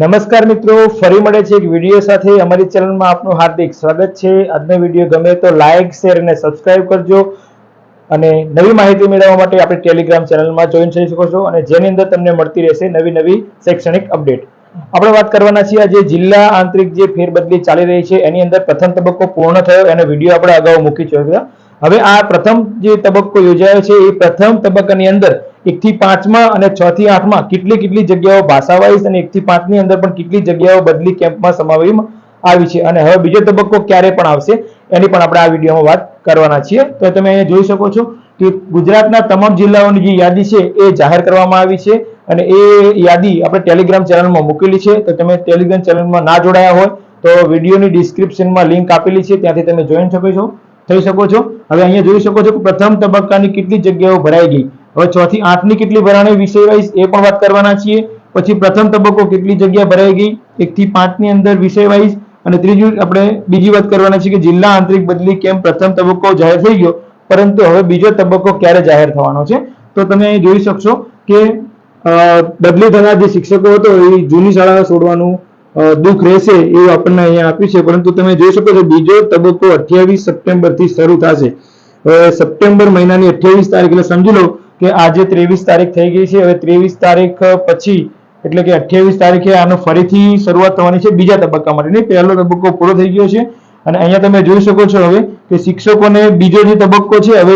નમસ્કાર મિત્રો, ફરી મળે છે એક વીડિયો સાથે. અમારી ચેનલમાં આપનું હાર્દિક સ્વાગત છે. આજનો વીડિયો ગમે તો લાઇક શેર અને સબસ્ક્રાઇબ કરજો. અને નવી માહિતી મેળવવા માટે આપણે ટેલિગ્રામ ચેનલમાં જોઈન થઈ શકો છો અને જેની અંદર તમને મળતી રહેશે નવી નવી શૈક્ષણિક અપડેટ આપણે વાત કરવાના છીએ આજે જિલ્લા આંતરિક જે ફેરબદલી ચાલી રહી છે, એની અંદર પ્રથમ તબક્કો પૂર્ણ થયો, એનો વીડિયો આપણે અગાઉ મૂકી ચૂક્યા. હવે આ પ્રથમ જે તબક્કો યોજાયો છે, એ પ્રથમ તબક્કાની અંદર એક થી પાંચમાં અને છ થી આઠમાં કેટલી કેટલી જગ્યાઓ ભાષા વાઇઝ અને એક થી પાંચની અંદર પણ કેટલી જગ્યાઓ બદલી કેમ્પમાં સમાવવામાં આવી છે? અને હવે બીજો તબક્કો ક્યારે પણ આવશે એની પણ આપણે આ વિડીયોમાં વાત કરવાના છીએ. તો તમે અહીંયા જોઈ શકો છો કે ગુજરાતના તમામ જિલ્લાઓની જે યાદી છે એ જાહેર કરવામાં આવી છે અને એ યાદી આપણે ટેલિગ્રામ ચેનલમાં મૂકેલી છે. તો તમે ટેલિગ્રામ ચેનલમાં ના જોડાયા હોય તો વિડીયોની ડિસ્ક્રિપ્શનમાં લિંક આપેલી છે. ત્યાંથી તમે જોઈન શકો છો થઈ શકો છો. હવે અહીંયા જોઈ શકો છો કે પ્રથમ તબક્કાની કેટલી જગ્યાઓ ભરાઈ ગઈ. હવે છ થી આઠની કેટલી ભરાણી વિષય વાઇઝ એ પણ વાત કરવાના છીએ. પછી પ્રથમ તબક્કો કેટલી જગ્યા ભરાઈ ગઈ? એક થી પાંચની અંદર વિષય વાઇઝ અને ત્રીજું આપણે બીજી વાત કરવાના છે કે જિલ્લા આંતરિક બદલી કેમ પ્રથમ તબક્કો જાહેર થઈ ગયો? પરંતુ હવે બીજો તબક્કો ક્યારે જાહેર થવાનો છે? તો તમે અહીં જોઈ શકશો કે બદલી થનાર જે શિક્ષકો હતો એ જૂની શાળા છોડવાનું દુઃખ રહેશે એવું આપણને અહીંયા આપ્યું છે. પરંતુ તમે જોઈ શકો છો બીજો તબક્કો અઠ્યાવીસ સપ્ટેમ્બરથી શરૂ થશે. સપ્ટેમ્બર મહિનાની અઠ્યાવીસ તારીખ એટલે સમજી લો કે આજે ત્રેવીસ તારીખ થઈ ગઈ છે, હવે ત્રેવીસ તારીખ પછી, એટલે કે અઠ્યાવીસ તારીખે આનો ફરીથી શરૂઆત થવાની છે બીજા તબક્કા માટે. નહીં પહેલો તબક્કો પૂરો થઈ ગયો છે. અને અહીંયા તમે જોઈ શકો છો હવે કે શિક્ષકોને બીજો જે તબક્કો છે, હવે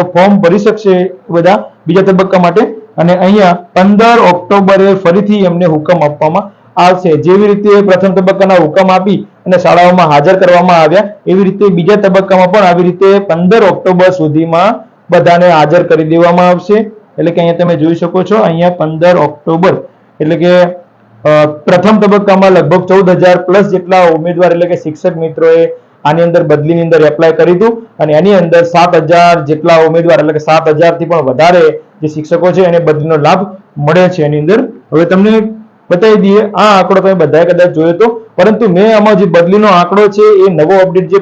એ ફોર્મ ભરી શકશે બધા બીજા તબક્કા માટે. અને અહીંયા પંદર ઓક્ટોબરે ફરીથી એમને હુકમ આપવામાં આવશે. જેવી રીતે પ્રથમ તબક્કાના હુકમ આપી અને શાળાઓમાં હાજર કરવામાં આવ્યા, એવી રીતે બીજા તબક્કામાં પણ આવી રીતે પંદર ઓક્ટોબર સુધીમાં બધાને હાજર કરી દેવામાં આવશે. એટલે કે અહીંયા તમે જોઈ શકો છો, અહીંયા પંદર ઓક્ટોબર, એટલે કે પ્રથમ તબક્કામાં લગભગ ચૌદ હજાર પ્લસ જેટલા ઉમેદવાર એટલે કે શિક્ષક મિત્રોએ આની અંદર બદલીની અંદર એપ્લાય કરી હતું. અને એની અંદર સાત હજાર જેટલા ઉમેદવાર એટલે કે સાત હજારથી પણ વધારે જે શિક્ષકો છે એને બદલીનો લાભ મળે છે એની અંદર. હવે તમને બતાવી દઈએ, આ આંકડો તમે બધાએ કદાચ જોયો હતો પરંતુ મેં આમાં જે બદલીનો આંકડો છે એ નવો અપડેટ જે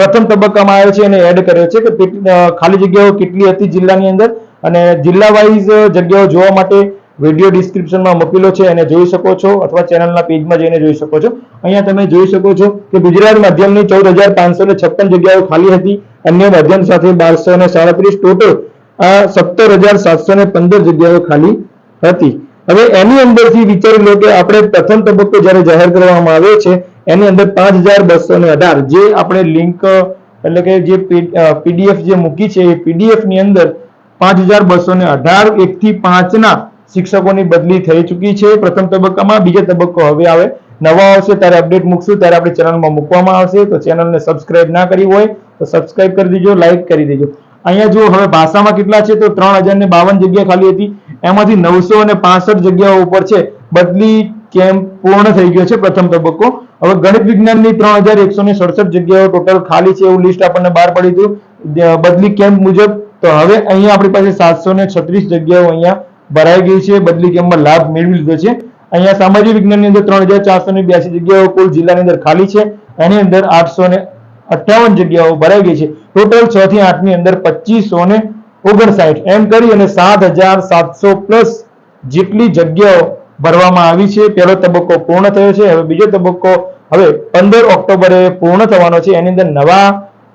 પ્રથમ તબક્કામાં આવ્યો છે એને એડ કર્યો છે કે ખાલી જગ્યાઓ કેટલી હતી જિલ્લાની અંદર અને જિલ્લા વાઇઝ જગ્યાઓ જોવા માટે વીડિયો ડિસ્ક્રિપ્શનમાં મૂકેલો છે એને જોઈ શકો છો અથવા ચેનલના પેજમાં જઈને જોઈ શકો છો. અહીંયા તમે જોઈ શકો છો કે ગુજરાત માધ્યમની ચૌદ હજાર પાંચસો ને છપ્પન જગ્યાઓ ખાલી હતી. અન્ય માધ્યમ સાથે બારસો ને સાડત્રીસ ટોટલ આ સત્તર હજાર સાતસો ને પંદર જગ્યાઓ ખાલી હતી. હવે એની અંદરથી વિચારી લો કે આપણે પ્રથમ તબક્કો જ્યારે જાહેર કરવામાં આવ્યો છે એની અંદર પાંચ હજાર બસો ને અઢાર. જે આપણે લિંક એટલે કે જે પીડીએફ જે મૂકી છે, એ પીડીએફની અંદર પાંચ હજાર બસો ને અઢાર, એક થી પાંચ ના શિક્ષકોની બદલી થઈ ચૂકી છે. પ્રથમ તબક્કામાં બીજો તબક્કો હવે આવે. નવા આવશે ત્યારે અપડેટ મૂકશું. ત્યારે આપણે ચેનલમાં મૂકવામાં આવશે. તો ચેનલને સબસ્ક્રાઇબ ના કરી હોય, તો સબસ્ક્રાઇબ કરી દેજો લાઈક કરી દેજો. અહીંયા જો હવે ભાષામાં કેટલા છે, તો ત્રણ હજાર ને બાવન જગ્યા ખાલી હતી. એમાંથી નવસો અને પાસઠ જગ્યાઓ ઉપર છે. બદલી કેમ્પ પૂર્ણ થઈ ગયો છે પ્રથમ તબક્કો. હવે ગણિત વિજ્ઞાનની ત્રણ હજાર એકસો ને સડસઠ જગ્યાઓ ટોટલ ખાલી છે એવું લિસ્ટ આપણને બહાર પડી હતું. બદલી કેમ્પ મુજબ, તો હવે અહીંયા આપણી પાસે સાતસો છત્રીસ જગ્યાઓ અહીંયા ભરાઈ ગઈ છે. બદલી કેમ્પમાં લાભ મેળવી લીધો છે. અહીંયા સામાજિક વિજ્ઞાનની અંદર ત્રણ હજાર ચારસો ને બ્યાસી જગ્યાઓ કુલ જિલ્લાની અંદર ખાલી છે. એની અંદર આઠસો ને અઠ્ઠાવન જગ્યાઓ ભરાઈ ગઈ છે. ટોટલ છ થી આઠની અંદર પચીસો ને ઓગણસાઠ. એમ કરી અને સાત હજાર સાતસો પ્લસ જેટલી જગ્યાઓ ભરવામાં આવી છે. પહેલો તબક્કો પૂર્ણ થયો છે. હવે બીજો તબક્કો હવે પંદર ઓક્ટોબરે પૂર્ણ થવાનો છે. એની અંદર નવા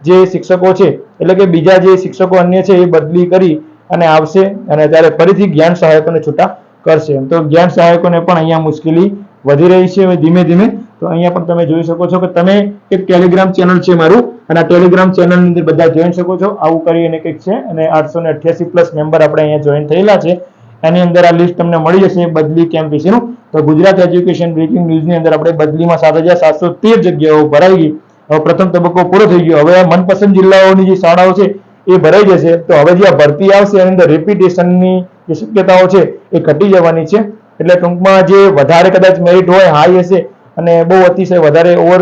જે શિક્ષકો છે, એટલે કે બીજા જે શિક્ષકો અન્ય છે, એ બદલી કરી અને આવશે અને ત્યારે ફરીથી જ્ઞાન સહાયકોને છૂટા કરશે. તો જ્ઞાન સહાયકોને પણ અહીંયા મુશ્કેલી વધી રહી છે. હવે ધીમે ધીમે તો અહીંયા પણ તમે જોઈ શકો છો કે તમે એક ટેલિગ્રામ ચેનલ છે મારું અને આ ટેલિગ્રામ ચેનલની અંદર બધા જોઈન શકો છો. આવું કરીને કંઈક છે અને આઠસો અઠ્યાસી પ્લસ મેમ્બર આપણે અહીંયા જોઈન થયેલા છે. એની અંદર આ લિસ્ટ તમને મળી જશે, બદલી કેમ્પ વિશેનું તો ગુજરાત એજ્યુકેશન બ્રેકિંગ ન્યૂઝની અંદર આપણે બદલીમાં સાત હજાર સાતસો તેર જગ્યાઓ ભરાઈ ગઈ. હવે પ્રથમ તબક્કો પૂરો થઈ ગયો. હવે આ મનપસંદ જિલ્લાઓની જે શાળાઓ છે, એ ભરાઈ જશે. તો હવે જે આ ભરતી આવશે, એની અંદર રેપિટેશનની જે શક્યતાઓ છે, એ ઘટી જવાની છે. એટલે ટૂંકમાં જે વધારે કદાચ મેરિટ હોય હાઈ હશે અને બહુ અતિશય વધારે ઓવર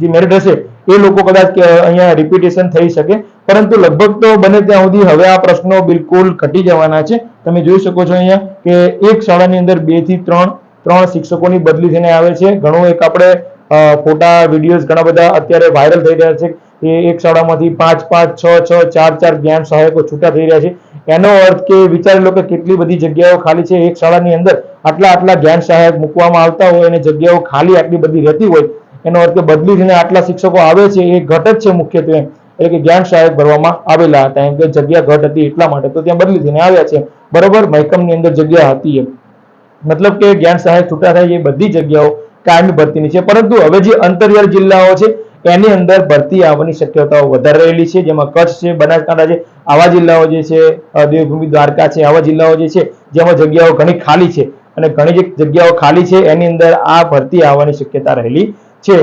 જે મેરિટ હશે એ લોકો કદાચ અહીંયા રિપીટેશન થઈ શકે. પરંતુ લગભગ તો બને ત્યાં સુધી હવે આ પ્રશ્નો બિલકુલ ઘટી જવાના છે. તમે જોઈ શકો છો અહીંયા કે એક શાળાની અંદર બેથી ત્રણ ત્રણ શિક્ષકોની બદલી થઈને આવે છે. ઘણું એક આપણે ફોટા, વિડીયોઝ ઘણા બધા અત્યારે વાયરલ થઈ રહ્યા છે એ એક શાળામાંથી પાંચ પાંચ, છ છ, ચાર ચાર જ્ઞાન સહાયકો છૂટા થઈ રહ્યા છે. એનો અર્થ કે વિચારી લો કે કેટલી બધી જગ્યાઓ ખાલી છે. એક શાળાની અંદર આટલા આટલા જ્ઞાન સહાયક મૂકવામાં આવતા હોય અને જગ્યાઓ ખાલી આટલી બધી રહેતી હોય એનો અર્થ કે બદલી થઈને આટલા શિક્ષકો આવે છે, એ ઘટ જ છે મુખ્યત્વે. એટલે કે જ્ઞાન સહાયક ભરવામાં આવેલા હતા. એમ કે જગ્યા ઘટ હતી એટલા માટે તો ત્યાં બદલી થઈને આવ્યા છે. બરોબર? મહેકમની અંદર જગ્યા હતી એમ. મતલબ કે જ્ઞાન સહાયક છૂટા થાય એ બધી જગ્યાઓ કાયમી ભરતીની છે. પરંતુ હવે જે અંતરિયાળ જિલ્લાઓ છે, એની અંદર ભરતી આવવાની શક્યતાઓ વધારે રહેલી છે. જેમાં કચ્છ છે, બનાસકાંઠા છે, આવા જિલ્લાઓ જે છે દેવભૂમિ, દ્વારકા છે, આવા જિલ્લાઓ જે છે, જેમાં જગ્યાઓ ઘણી ખાલી છે. અને ઘણી જે જગ્યાઓ ખાલી છે. એની અંદર આ ભરતી આવવાની શક્યતા રહેલી છે